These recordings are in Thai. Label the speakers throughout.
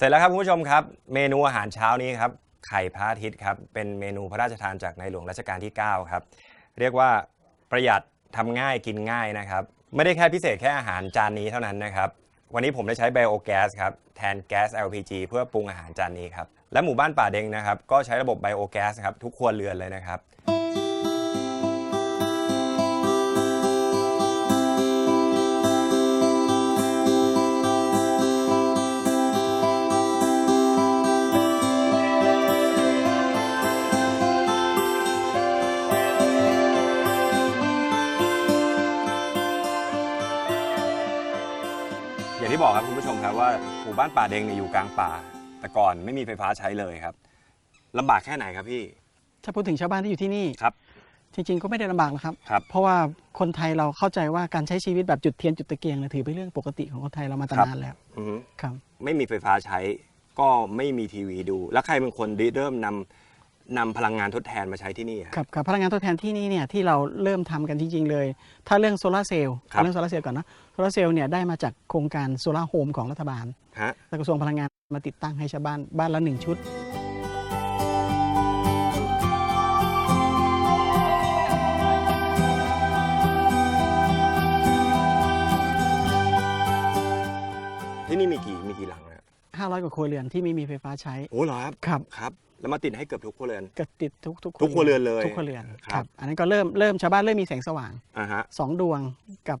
Speaker 1: เสร็จแล้วครับคุณผู้ชมครับ เมนูอาหารเช้านี้ครับไข่พระอาทิตย์ครับเป็นเมนูพระราชทานจากในหลวงรัชกาลที่ 9 ครับ เรียกว่าประหยัดทำง่ายกินง่ายนะครับ ไม่ได้แค่พิเศษแค่อาหารจานนี้เท่านั้นนะครับ วันนี้ผมได้ใช้ไบโอแก๊สครับแทนแก๊ส LPG เพื่อปรุงอาหารจานนี้ครับ และหมู่บ้านป่าเด็งนะครับ ก็ใช้ระบบไบโอแก๊สครับทุกครัวเรือนเลยนะครับ อย่างที่บอกครับคุณผู้ชมครับว่าหมู่บ้านป่าเด็งเนี่ยอยู่กลางป่า แต่ก่อนไม่มีไฟฟ้าใช้เลยครับลำบากแค่ไหนครับพี่
Speaker 2: ถ้าพูดถึงชาวบ้านที่อยู่ที่นี่
Speaker 1: ครับ
Speaker 2: จริงๆก็ไม่ได้ลำบากหรอกครับ
Speaker 1: ครับ
Speaker 2: เพราะว่าคนไทยเราเข้าใจว่าการใช้ชีวิตแบบจุดเทียนจุดตะเกียงเนี่ยถือเป็นเรื่องปกติของคนไทยเรามาตั้ง
Speaker 1: ครับ
Speaker 2: นานแล้ว
Speaker 1: อือฮึ
Speaker 2: ครับ
Speaker 1: ไม่มีไฟฟ้าใช้ก็ไม่มีทีวีดู แล้วใครเป็นคนริเริ่มนำ นำพลังงานทดแทนมาใช้ที่นี่อะ
Speaker 2: ครับกับพลังงานทดแทนที่นี่เนี่ยที่เราเริ่มทำกันจริงๆเลย ถ้าเรื่องโซลาร์เซลล์
Speaker 1: ครับ
Speaker 2: เอาเรื่องโซลาร์เซลล์ก่อนนะโซลาร์เซลล์เนี่ยได้มาจากโครงการโซลาร์โฮมของรัฐบาล
Speaker 1: ฮะ
Speaker 2: และกระทรวงพลังงานมาติดตั้งให้ชาวบ้านบ้านละหนึ่งชุด
Speaker 1: ที่นี่มีกี่มีกี่หลังนะ
Speaker 2: 500 กว่าครัวเรือนที่ไม่มีไฟฟ้าใช้
Speaker 1: โอ้เหรอครับ
Speaker 2: ครับ
Speaker 1: ครับ แล้วมาติดให้เกือบทุกครัวเรือน
Speaker 2: ก็ติดทุกทุก
Speaker 1: ทุกครัวเรือนเลย
Speaker 2: ทุกครัวเรือน
Speaker 1: ครับ
Speaker 2: ครับอันนั้นก็เริ่มเริ่มชาวบ้านเริ่มมีแสงสว่าง
Speaker 1: อ่าฮะ
Speaker 2: สองดวงกับ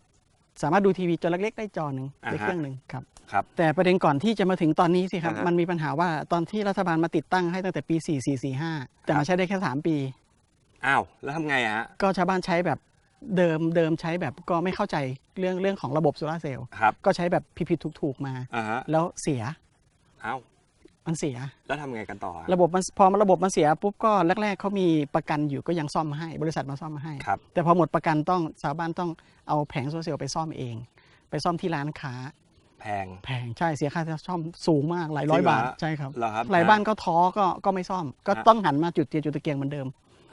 Speaker 2: สามารถดูทีวีจอเล็กๆได้จอหนึ่ง
Speaker 1: อ่าฮะ
Speaker 2: ได้เครื่องหนึ่งครับ
Speaker 1: ครับ
Speaker 2: แต่ประเด็นก่อนที่จะมาถึงตอนนี้สิครับ
Speaker 1: อ่าฮะ
Speaker 2: มันมีปัญหาว่าตอนที่รัฐบาลมาติดตั้งให้ตั้งแต่ปี 4445 แต่
Speaker 1: ครั
Speaker 2: มา
Speaker 1: บ
Speaker 2: ใช้ได้แค่ 3 ปี
Speaker 1: อ้าวแล้วทำไงอะฮะ
Speaker 2: ก็ชาวบ้านใช้แบบเดิมเดิมใช้แบบก็ไม่เข้าใจเรื่องเรื่องของระบบโซลาร์เซลล์
Speaker 1: ครับ
Speaker 2: ก็ใช้แบบผิดๆถูกๆมา
Speaker 1: อ่าฮะ
Speaker 2: แล้วเสีย
Speaker 1: อ้าว
Speaker 2: มันเสีย
Speaker 1: แล้วทำไงกันต่ออะ
Speaker 2: ระบบมันพอระบบมันเสียปุ๊บก็แรก ๆเขามีประกันอยู่ก็ยังซ่อมมาให้ บริษัทมาซ่อมมาให้
Speaker 1: ครับ
Speaker 2: แต่พอหมดประกันต้องชาวบ้านต้องเอาแผงโซลาร์เซลล์ไปซ่อมเอง ไปซ่อมที่ร้านค้า
Speaker 1: แพง
Speaker 2: แพงใช่เสียค่าซ่อมสูงมากหลายร้อย
Speaker 1: จริงเหรอบา
Speaker 2: ทใช่ครับ
Speaker 1: เหรอครับ
Speaker 2: หลายบ้านก็ท้อก็ก็ไม่ซ่อม ก็
Speaker 1: ฮะ
Speaker 2: ต้องหันมาจุดเทียนจุดตะเกียงเหมือนเดิม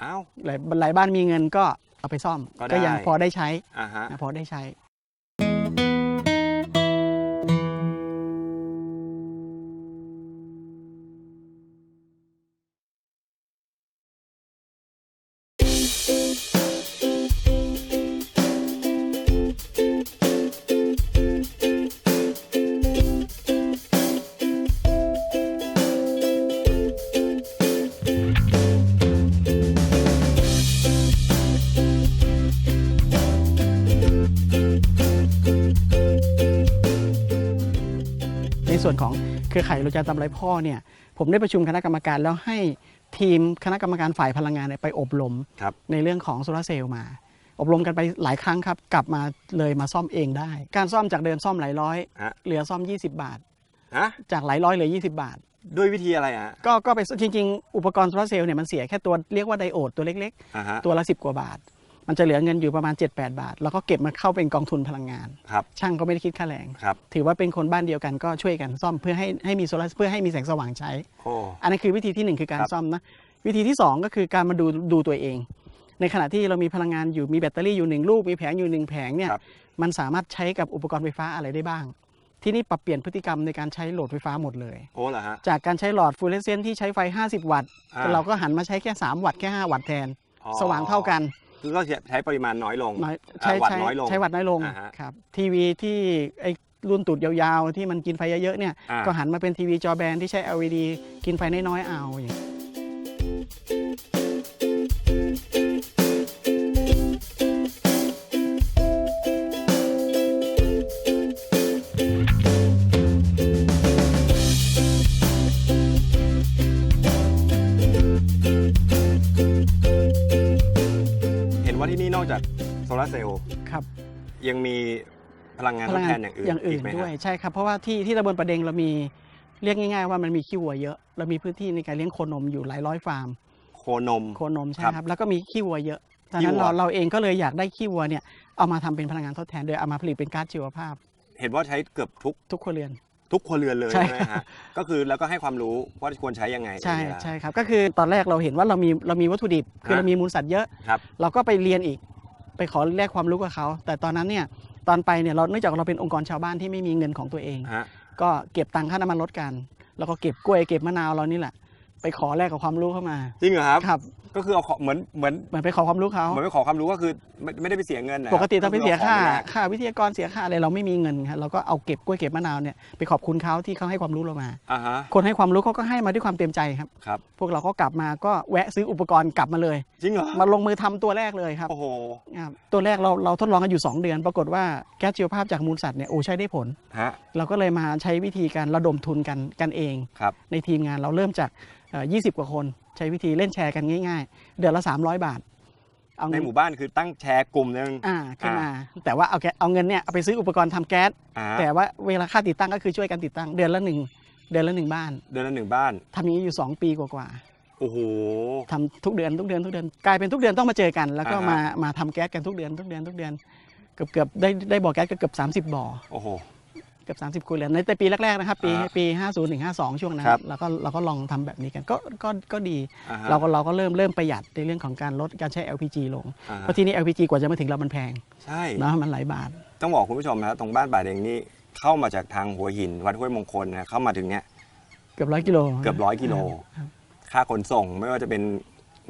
Speaker 1: อ้าว
Speaker 2: หลายหลายบ้านมีเงินก็เอาไปซ่อม
Speaker 1: ก็ได้
Speaker 2: ยังพอได้ใช้
Speaker 1: อ่าฮะ
Speaker 2: นะพอได้ใช้ เครือข่ายโลจาตำไรพ่อเนี่ยผมได้ประชุมคณะกรรมการแล้วให้ทีมคณะกรรมการฝ่ายพลังงานเนี่ยไปอบรม
Speaker 1: ครับ
Speaker 2: ในเรื่องของโซลาร์เซลล์มา อบรมกันไปหลายครั้งครับ กลับมาเลยมาซ่อมเองได้ การซ่อมจากเดิมซ่อมหลายร้อย
Speaker 1: ฮะ
Speaker 2: เหลือซ่อม 20 บาท
Speaker 1: ฮะ
Speaker 2: จากหลายร้อยเหลือ 20 บาท
Speaker 1: ด้วยวิธีอะไรอะฮะ
Speaker 2: ก็ก็ไปจริง ๆ อุปกรณ์โซลาร์เซลล์เนี่ยมันเสียแค่ตัวเรียกว่าไดโอดตัวเล็ก
Speaker 1: อ่าฮะ
Speaker 2: ๆ ตัวละ 10 กว่าบาท มันจะเหลือเงินอยู่ประมาณ 7-8 บาท แล้วก็เก็บมาเข้าเป็นกองทุนพลังงาน
Speaker 1: ครับ
Speaker 2: ช่างก็ไม่ได้คิดค่าแรง
Speaker 1: ครับ
Speaker 2: ถือว่าเป็นคนบ้านเดียวกันก็ช่วยกันซ่อมเพื่อให้ให้มีโซลาร์เพื่อให้มีแสงสว่างใช้
Speaker 1: โอ้
Speaker 2: อันนั้นคือวิธีที่หนึ่งคือการ
Speaker 1: ครับ
Speaker 2: ซ่อมนะ วิธีที่สองก็คือการมาดูดูตัวเอง ในขณะที่เรามีพลังงานอยู่มีแบตเตอรี่อยู่หนึ่งลูกมีแผงอยู่หนึ่งแผงเนี่ย
Speaker 1: ครับ
Speaker 2: มันสามารถใช้กับอุปกรณ์ไฟฟ้าอะไรได้บ้าง ที่นี่ปรับเปลี่ยนพฤติกรรมในการใช้โหลดไฟฟ้าหมดเลย
Speaker 1: โอ้เหรอฮะ
Speaker 2: จากการใช้หลอดฟลูออเรสเซนต์ที่ใช้ไฟ 50 วัตต์
Speaker 1: อ่า
Speaker 2: เราก็หันมาใช้แค่ 3 วัตต์แค่ 5 วัตต์แทน
Speaker 1: อ๋อ
Speaker 2: สว่างเท่ากัน
Speaker 1: คือก็ใช้ปริมาณน้อยลง
Speaker 2: น้อย
Speaker 1: อ่า
Speaker 2: ใช้
Speaker 1: วัตต์
Speaker 2: ใช้
Speaker 1: น้อยลง
Speaker 2: ใช้วัตต์น้อยลง
Speaker 1: อ่าฮะ
Speaker 2: ครับทีวีที่ไอ้รุ่นตูดยาวๆ ที่มันกินไฟเยอะๆเนี่ย
Speaker 1: อ่า
Speaker 2: ก็หันมาเป็นทีวีจอแบนที่ใช้ LED กินไฟน้อยๆเอาอย่างนี้
Speaker 1: เที่นี่นอกจากโซลาร์เซลล์
Speaker 2: ครับ
Speaker 1: ยังมีพลังงานทดแทนอย่างอื่น
Speaker 2: อย่างอื่
Speaker 1: อี
Speaker 2: น
Speaker 1: กไหม
Speaker 2: ด้วย
Speaker 1: ฮะ
Speaker 2: ใช่ครับ เพราะว่าที่ที่ตำบลประเดงเรามีเรียกง่าย ๆ ว่ามันมีขี้วัวเยอะ เรามีพื้นที่ในการเลี้ยงโคนมอยู่หลายร้อยฟาร์ม
Speaker 1: โคนม
Speaker 2: โคนมใช่
Speaker 1: ครับ
Speaker 2: ครับแล้วก็มีขี้วัวเยอะดัง
Speaker 1: ขี้
Speaker 2: นั้น
Speaker 1: วัว
Speaker 2: เราเราเองก็เลยอยากได้ขี้วัวเนี่ยเอามาทำเป็นพลังงานทดแทนโดยเอามาผลิตเป็นก๊าซชีวภาพ
Speaker 1: เห็นว่าใช้เกือบทุก
Speaker 2: ทุกครัวเรือน
Speaker 1: ทุกครัวเรือนเลย
Speaker 2: ใช่
Speaker 1: ใช่ไหมฮะก็คือแล้วก็ให้ความรู้ว่าควรใช้ยังไง
Speaker 2: ใช่
Speaker 1: อย่างเงี้ย
Speaker 2: ใช่ครับก็คือตอนแรกเราเห็นว่าเรามีเรามีวัตถุดิบ คือ
Speaker 1: ฮะ
Speaker 2: เรามีมูลสัตว์เยอะ
Speaker 1: ครับ
Speaker 2: เราก็ไปเรียนอีกไปขอแลกความรู้กับเขา แต่ตอนนั้นเนี่ยตอนไปเนี่ยเราเนื่องจากเราเป็นองค์กรชาวบ้านที่ไม่มีเงินของตัวเอง
Speaker 1: ฮะ
Speaker 2: ก็เก็บตังค่าน้ำมันรถกัน แล้วก็เก็บกล้วยเก็บมะนาวเรานี่แหละ ไปขอแลกกับความรู้เข้ามา
Speaker 1: จริงเหรอครับ
Speaker 2: ครับ
Speaker 1: ก็คือเอาของเหมือนเหมือน
Speaker 2: เหมือนไปขอความรู้เขา
Speaker 1: เหมือนไปขอความรู้ก็คือไม่ไม่ได้ไปเสียเงินนะ
Speaker 2: ปกติต้องไปเสียค่า
Speaker 1: ก็อของแลก
Speaker 2: ค่าวิทยากรเสียค่าอะไรเราไม่มีเงินครับเราก็เอาเก็บกล้วยเก็บมะนาวเนี่ยไปขอบคุณเขาที่เขาให้ความรู้เรามา
Speaker 1: อ่าฮะ
Speaker 2: คนให้ความรู้เขาก็ให้มาด้วยความเต็มใจครับ
Speaker 1: ครับ
Speaker 2: พวกเราก็กลับมาก็แวะซื้ออุปกรณ์กลับมาเลย
Speaker 1: จริงเหรอ
Speaker 2: มาลงมือทำตัวแรกเลยครับ
Speaker 1: โอ้โห
Speaker 2: ครับตัวแรกเราเราทดลองกันอยู่ 2 เดือน ปรากฏว่าแก๊สชีวภาพจากมูลสัตว์เนี่ยโอ้ใช้ได้ผล
Speaker 1: ฮะ
Speaker 2: เราก็เลยมาใช้วิธีการระดมทุนกันกันเอง
Speaker 1: ครับ
Speaker 2: ในทีมงานเราเริ่มจากเอ่อ 20 กว่าคน ใช้วิธีเล่นแชร์กันง่าย ๆ เดือนละ 300 บาทเอา
Speaker 1: ใน
Speaker 2: เงิน
Speaker 1: หมู่บ้านคือตั้งแชร์กลุ่มหนึ่ง
Speaker 2: อ่าขึ้นมาแต่ว่าเอาแกเอาเงินเนี่ยเอาไปซื้ออุปกรณ์ทำแก๊ส
Speaker 1: อ่า
Speaker 2: แต่ว่าเวลาค่าติดตั้งก็คือช่วยกันติดตั้งเดือนละหนึ่งเดือนละหนึ่งบ้าน
Speaker 1: เดือนละหนึ่งบ้าน
Speaker 2: ทำอย่างนี้อยู่ 2 ปีกว่า
Speaker 1: โอ้โห
Speaker 2: ๆทำทุกเดือนทุกเดือนทุกเดือนกลายเป็นทุกเดือนต้องมาเจอกัน แล้วก็
Speaker 1: อ่าฮะ
Speaker 2: มามาทำแก๊สกันทุกเดือนทุกเดือนทุกเดือน เกือบเกือบได้ได้บ่อแก๊สก็เกือบ30บ่อ
Speaker 1: โอ้โห
Speaker 2: เกือบ30ครัวเรือนในแต่ปีแรกๆนะครับปี
Speaker 1: อ่า
Speaker 2: ปี 50ถึง52 ช่วงนั้น
Speaker 1: ครับ
Speaker 2: เราก็เราก็ลองทำแบบนี้กันก็ก็ก็ดี
Speaker 1: อ่าฮะ
Speaker 2: เราก็เราก็เริ่มเริ่มประหยัดในเรื่องของการลดการใช้ LPG ลง
Speaker 1: อ่า
Speaker 2: เพ
Speaker 1: ฮะ
Speaker 2: ราะที่นี่ LPG กว่าจะมาถึงเรามันแพง
Speaker 1: ใช่
Speaker 2: เนาะมันหลายบาท
Speaker 1: ต้องบอกคุณผู้ชมนะตรงบ้านป่าเดงนี่เข้ามาจากทางหัวหิน วัดห้วยมงคลนะเข้ามาถึงเนี้ย
Speaker 2: เกือบร้อยกิโล
Speaker 1: เกือบร้อยกิโล
Speaker 2: ครับ
Speaker 1: ค่าขนส่งไม่ว่าจะเป็น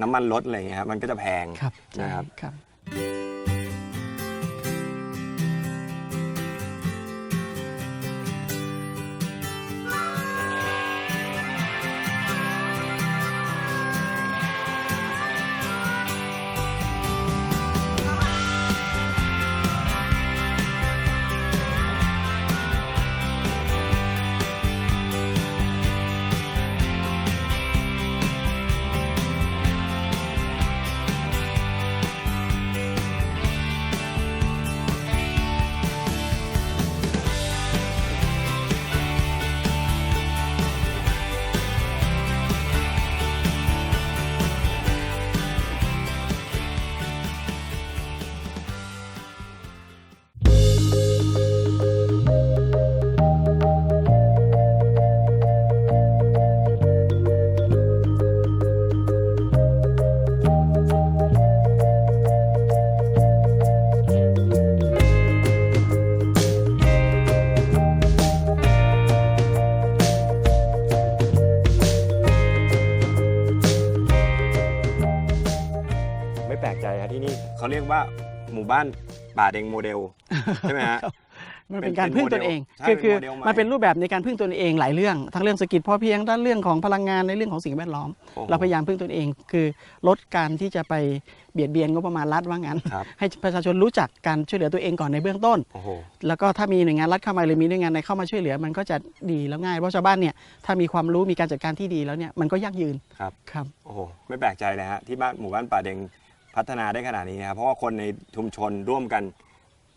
Speaker 1: น้ำมันรถอะไรอย่างเงี้ยครับมันก็จะแพง
Speaker 2: ครับใช่
Speaker 1: นะครับ
Speaker 2: ครับ
Speaker 1: ว่าหมู่บ้านป่าเดงโมเดลใช่ไหมฮะ
Speaker 2: มันเป็นการพึ่งตนเอง
Speaker 1: ใช่
Speaker 2: คือคือ
Speaker 1: โดลให
Speaker 2: มันเป็นรูปแบบในการพึ่งตนเองหลายเรื่อง ทั้งเรื่องเศรษฐกิจพอเพียงด้านเรื่องของพลังงานในเรื่องของสิ่งแวดล้อม
Speaker 1: โอ้โห
Speaker 2: เราพยายามพึ่งตนเอง คือลดการที่จะไปเบียดเบียนงบประมาณรัฐว่างั้น
Speaker 1: ครับ
Speaker 2: ให้ประชาชนรู้จักการช่วยเหลือตัวเองก่อนในเบื้องต้น
Speaker 1: โอ้โห
Speaker 2: แล้วก็ถ้ามีหน่วยงานรัฐเข้ามาหรือมีหน่วยงานไหนเข้ามาช่วยเหลือ มันก็จะดีแล้วง่าย เพราะชาวบ้านเนี่ยถ้ามีความรู้มีการจัดการที่ดีแล้วเนี่ยมันก็ยั่งยืน
Speaker 1: ครับ
Speaker 2: ครับ
Speaker 1: โอ้โห ไม่แปลกใจเลยฮะที่บ้านหมู่บ้านป่าเด็ง พัฒนาได้ขนาดนี้นะครับเพราะว่าคนในชุมชนร่วมกัน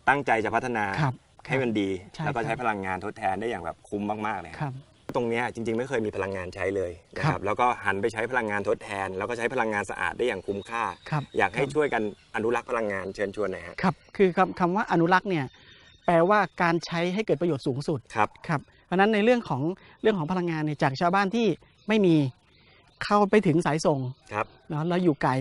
Speaker 1: ตั้งใจจะพัฒนา
Speaker 2: ครับ
Speaker 1: ให้มันดี
Speaker 2: ใช่
Speaker 1: แล้วก็
Speaker 2: ครับ
Speaker 1: ใช้พลังงานทดแทนได้อย่างแบบคุ้มมากๆเลย
Speaker 2: ค
Speaker 1: ครับ
Speaker 2: รับ
Speaker 1: ตรงเนี้ยจริงๆไม่เคยมีพลังงานใช้เลยนะค
Speaker 2: ครั
Speaker 1: รับบ แล้วก็หันไปใช้พลังงานทดแทน แล้วก็ใช้พลังงานสะอาดได้อย่างคุ้มค่า
Speaker 2: ครับ
Speaker 1: อยากให้
Speaker 2: ครับ
Speaker 1: ช่วยกันอนุรักษ์พลังงานเชิญชวนหน่อยฮะ
Speaker 2: ครับคือคำคำว่าอนุรักษ์เนี่ยแปลว่าการใช้ให้เกิดประโยชน์สูงสุด
Speaker 1: ครับ
Speaker 2: ครับเพราะฉะนั้นในเรื่องของเรื่องของพลังงานเนี่ยจากชาวบ้านที่ไม่มีเข้าไปถึงสายส่ง
Speaker 1: ครับ
Speaker 2: เนาะแล้วอยู่ไกล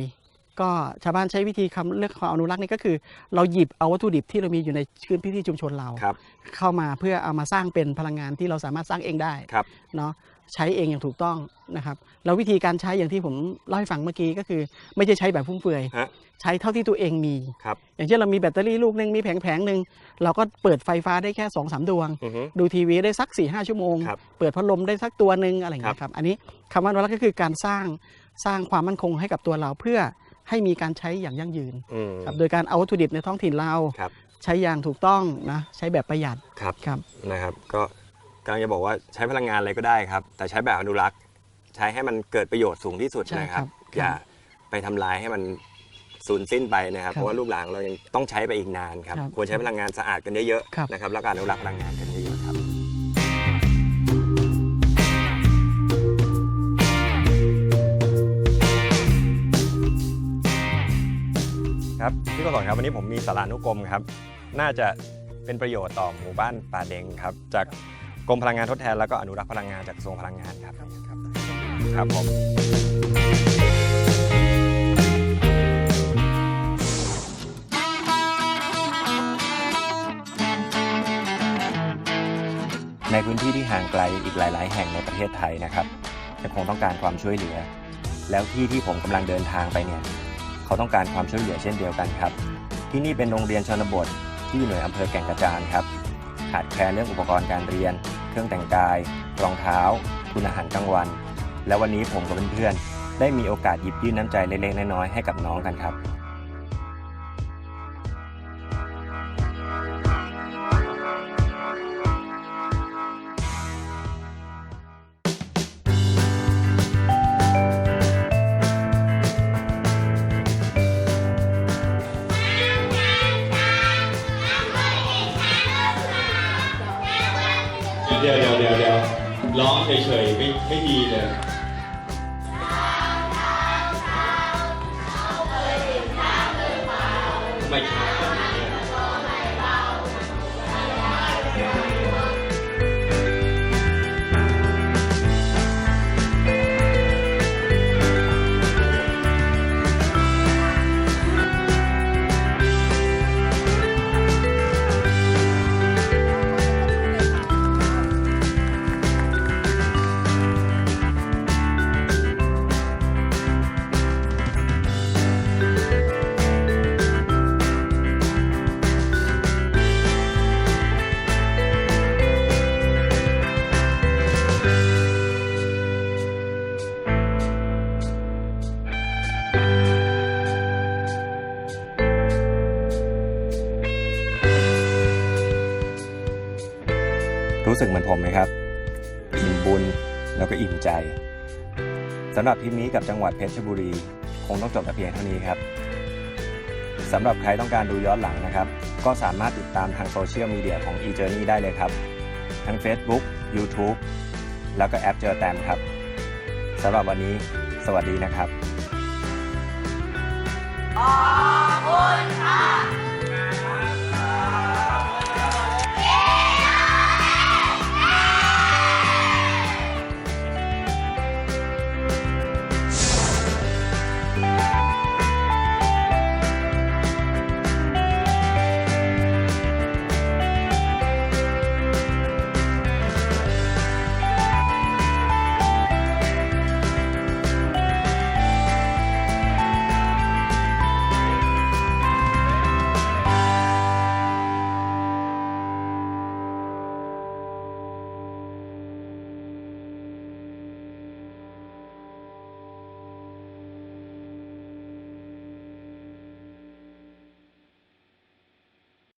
Speaker 2: ก็ชาวบ้านใช้วิธีคำเรื่องของอนุรักษ์นี่ก็คือ เราหยิบเอาวัตถุดิบที่เรามีอยู่ในพื้นที่ชุมชนเรา
Speaker 1: ครับ
Speaker 2: เข้ามาเพื่อเอามาสร้างเป็นพลังงานที่เราสามารถสร้างเองได้
Speaker 1: ครับ
Speaker 2: เนาะใช้เองอย่างถูกต้องนะครับแล้ววิธีการใช้อย่างที่ผมเล่าให้ฟังเมื่อกี้ก็คือ ไม่ใช่ใช้แบบฟุ่มเฟือย
Speaker 1: ฮะ
Speaker 2: ใช้เท่าที่ตัวเองมี
Speaker 1: ครับ
Speaker 2: อย่างเช่นเรามีแบตเตอรี่ลูกหนึ่งมีแผงแผงๆหนึ่งเราก็เปิดไฟฟ้าได้แค่2อสดวง
Speaker 1: อือฮึ
Speaker 2: ดูทีวีได้สัก4ี่ห้าชั่วโมง
Speaker 1: ครับ
Speaker 2: เปิดพัดลมได้สักตัวหนึ่งอะไรอย่างเงี้ยครับ อันนี้คำว่าอนุรักษ์ก็คือการสร้างสร้างความมั่นคงให้กับตัวเราเพื่อ ให้มีการใช้อย่างยั่งยืน
Speaker 1: อืม
Speaker 2: ครับโดยการเอาวัตถุดิบในท้องถิ่นเรา
Speaker 1: ครับ
Speaker 2: ใช้อย่างถูกต้องนะใช้แบบประหยัด
Speaker 1: ครับ
Speaker 2: ครับ
Speaker 1: นะครับ ก็กำลังจะบอกว่าใช้พลังงานอะไรก็ได้ครับ แต่ใช้แบบอนุรักษ์ ใช้ให้มันเกิดประโยชน์สูงที่สุด
Speaker 2: ใช่
Speaker 1: นะครับ
Speaker 2: ครับ
Speaker 1: อย่าไปทำลายให้มันสูญสิ้นไปนะครับ
Speaker 2: ครับ
Speaker 1: เพราะว่าลูกหลานเรายังต้องใช้ไปอีกนานครับ
Speaker 2: ครับ
Speaker 1: ควรใช้พลังงานสะอาดกันเยอะ
Speaker 2: ครับ
Speaker 1: ๆนะครับ แล้วก็อนุรักษ์พลังงานกัน ครับพี่กศลครับวันนี้ผมมีสารานุกรมครับ น่าจะเป็นประโยชน์ต่อหมู่บ้านป่าเด็งครับ จากกรมพลังงานทดแทนแล้วก็อนุรักษ์พลังงานจากกระทรวงพลังงานครับครับผมในพื้นที่ที่ห่างไกลอีกหลาย ๆ แห่งในประเทศไทยนะครับยังคงต้องการความช่วยเหลือ แล้วที่ที่ผมกำลังเดินทางไปเนี่ย เขาต้องการความช่วยเหลือเช่นเดียวกันครับ ที่นี่เป็นโรงเรียนชนบทที่อยู่หนอำเภอแก่งกระจานครับขาดแคลนเรื่องอุปกรณ์การเรียน เครื่องแต่งกาย รองเท้า ทุนอาหารกลางวัน และวันนี้ผมกับเพื่อนๆได้มีโอกาสหยิบยื่นน้ำใจเล็กๆน้อยๆให้กับน้องกันครับ
Speaker 3: เฉยๆไม่ไม่ดีเลย
Speaker 1: สึกเหมือนผมไหมครับ อิ่มบุญแล้วก็อิ่มใจสำหรับทริปนี้กับจังหวัดเพชรบุรี คงต้องจบแต่เพียงเท่านี้ครับสำหรับใครต้องการดูย้อนหลังนะครับ ก็สามารถติดตามทางโซเชียลมีเดียของ eJourney ได้เลยครับทั้ง Facebook YouTube แล้วก็แอปเจอแตมครับสำหรับวันนี้ สวัสดีนะครับ
Speaker 4: ขอบคุณค่ะ